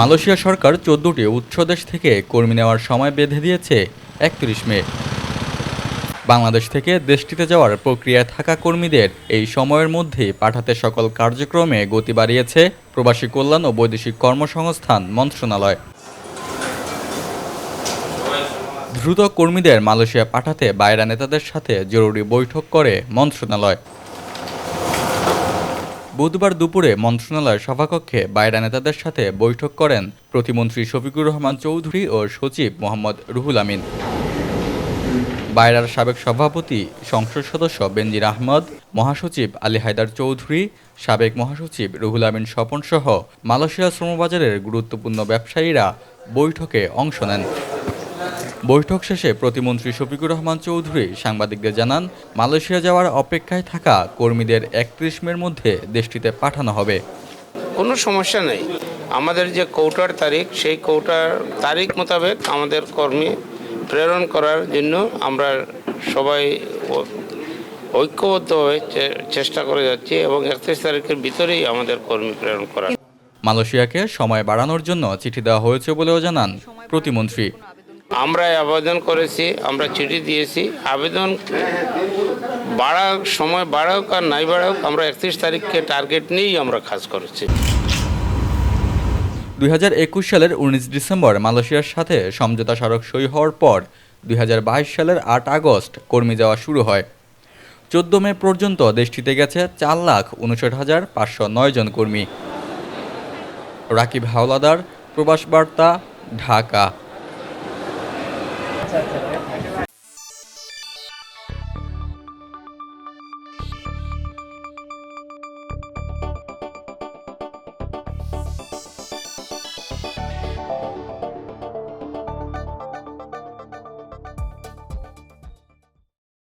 Malaysia সরকার চোদ্দটি উৎস দেশ থেকে কর্মী নেওয়ার সময় বেঁধে দিয়েছে একত্রিশ মে। বাংলাদেশ থেকে দেশটিতে যাওয়ার প্রক্রিয়ায় থাকা কর্মীদের এই সময়ের মধ্যে পাঠাতে সকল কার্যক্রমে গতি বাড়িয়েছে প্রবাসী কল্যাণ ও বৈদেশিক কর্মসংস্থান মন্ত্রণালয়। দ্রুত কর্মীদের মালয়েশিয়া পাঠাতে বাইরা নেতাদের সাথে জরুরি বৈঠক করে মন্ত্রণালয়। বুধবার দুপুরে মন্ত্রণালয়ের সভাকক্ষে বাইরা নেতাদের সাথে বৈঠক করেন প্রতিমন্ত্রী শফিকুর রহমান চৌধুরী ও সচিব মোহাম্মদ রুহুল আমিন। বাইরার সাবেক সভাপতি, সংসদ সদস্য বেনজির আহমদ, মহাসচিব আলী হায়দার চৌধুরী, সাবেক মহাসচিব রুহুল আমিন স্বপন সহ মালয়েশিয়া শ্রমবাজারের গুরুত্বপূর্ণ ব্যবসায়ীরা বৈঠকে অংশ নেন। বৈঠক শেষে প্রতিমন্ত্রী শফিকুর রহমান চৌধুরী সাংবাদিকদের জানান মালয়েশিয়া যাওয়ার অপেক্ষায় থাকা কর্মীদের একত্রিশ মের মধ্যে দেশটিতে পাঠানো হবে। কোনো সমস্যা নেই। আমাদের যে কৌটার তারিখ সেই কৌটার তারিখ মোতাবেক আমাদের কর্মী প্রেরণ করার জন্য আমরা সবাই ঐক্যবদ্ধভাবে চে- চেষ্টা করে যাচ্ছি এবং একত্রিশ তারিখের ভিতরেই আমাদের কর্মী প্রেরণ করা মালয়েশিয়াকে সময় বাড়ানোর জন্য চিঠি দেওয়া হয়েছে বলেও জানান প্রতিমন্ত্রী। আমরা আবেদন করেছি, আমরা চিঠি দিয়েছি। আবেদন বাড়া সময় বাড়াওক আর নাই বাড়াওক আমরা একত্রিশ তারিখকে টার্গেট নিয়েই আমরা কাজ করেছি। দু হাজার একুশ সালের উনিশ ডিসেম্বর মালয়েশিয়ার সাথে সমঝোতা স্মারক সই হওয়ার পর দু হাজার বাইশ সালের আট আগস্ট কর্মী যাওয়া শুরু হয়। চোদ্দ মে পর্যন্ত দেশটিতে গেছে চার লাখ উনষাট হাজার পাঁচশো নয় জন কর্মী। রাকিব হাওলাদার, প্রবাস বার্তা, ঢাকা। เชิญเชิญ